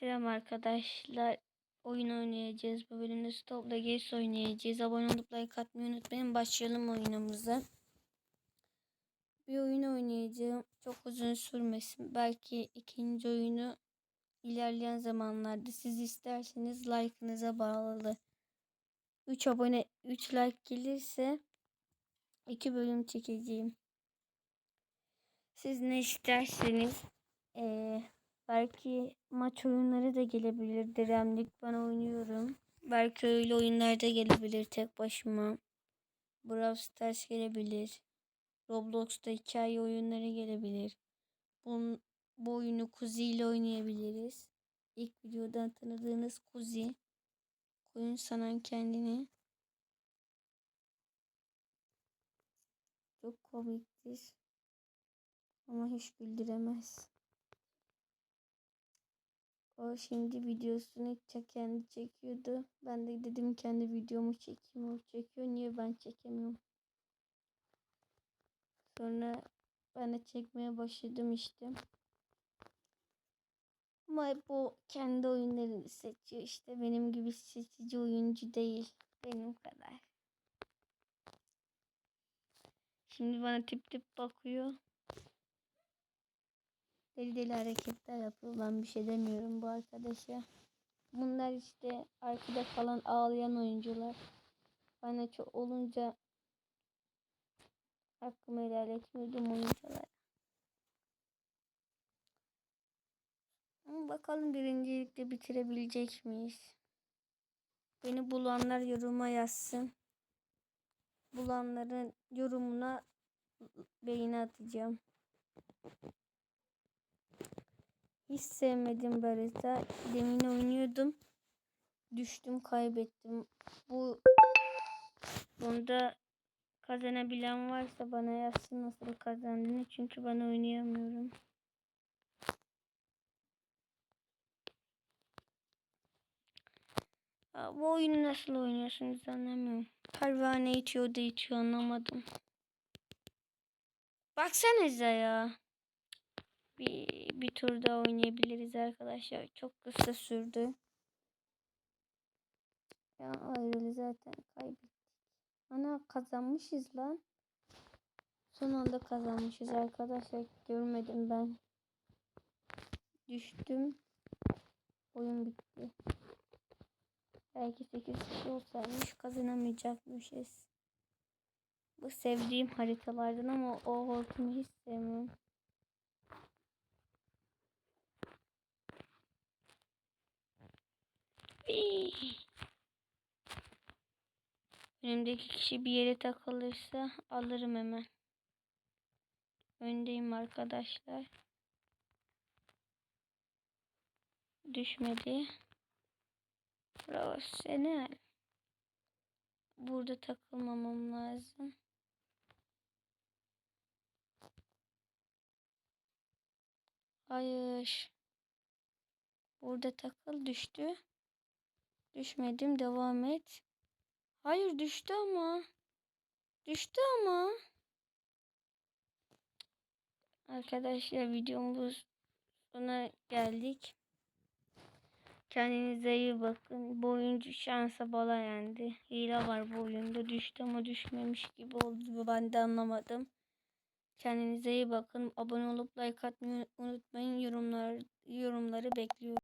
Selam arkadaşlar. Oyun oynayacağız. Bu bölümde Stop Games oynayacağız. Abone olup like atmayı unutmayın. Başlayalım oyunumuza. Bir oyun oynayacağım. Çok uzun sürmesin. Belki ikinci oyunu ilerleyen zamanlarda siz isterseniz like'ınıza bağlı. 3 abone 3 like gelirse 2 bölüm çekeceğim. Siz ne isterseniz eee Belki maç oyunları da gelebilir. Diremlik ben oynuyorum. Belki öyle oyunlar da gelebilir tek başıma. Brawl Stars gelebilir. Roblox'ta hikaye oyunları gelebilir. Bu, bu oyunu Kuzi ile oynayabiliriz. İlk videodan tanıdığınız Kuzi. Koyun sanan kendini. Çok komiktir. Ama hiç güldüremez. O şimdi videosunu kendi çekiyordu. Ben de dedim kendi videomu çekeyim. O çekiyor. Niye ben çekemiyorum? Sonra ben de çekmeye başladım işte. Ama bu kendi oyunlarını seçiyor. İşte benim gibi seçici oyuncu değil. Benim kadar. Şimdi bana tip tip bakıyor. Deli deli hareketler yapıyor. Ben bir şey demiyorum bu arkadaşa. Bunlar işte arkada falan ağlayan oyuncular. Bana çok olunca hakkımı helal etmiyordum oyuncular. Ama bakalım birincilikte bitirebilecek miyiz? Beni bulanlar yoruma yazsın. Bulanların yorumuna beğeni atacağım. Hiç sevmedim de. Demin oynuyordum. Düştüm kaybettim. Bu bunda kazanabilen varsa bana yazsın nasıl kazandığını. Çünkü ben oynayamıyorum. Bu oyunu nasıl oynuyorsunuz anlamıyorum. Pervane itiyor da itiyor anlamadım. Baksanıza ya. Bir, bir tur daha oynayabiliriz arkadaşlar. Çok kısa sürdü. Ya ayrılı zaten kaybettik. Ana kazanmışız lan. Son anda kazanmışız arkadaşlar. Görmedim ben. Düştüm. Oyun bitti. Belki 8 kişi olsaymış kazanamayacakmışız. Bu sevdiğim haritalardan ama o hortumu hiç sevmiyorum. Önümdeki kişi bir yere takılırsa alırım hemen. Öndeyim arkadaşlar. Düşmedi. Seni. Burada takılmamam lazım. Hayır. Burada takıl düştü. Düşmedim. Devam et. Hayır düştü ama. Düştü ama. Arkadaşlar videomuz sona geldik. Kendinize iyi bakın. Bu oyuncu şansa bala yendi. Hile var bu oyunda. Düştü ama düşmemiş gibi oldu. Ben de anlamadım. Kendinize iyi bakın. Abone olup like atmayı unutmayın. Yorumlar, yorumları bekliyorum.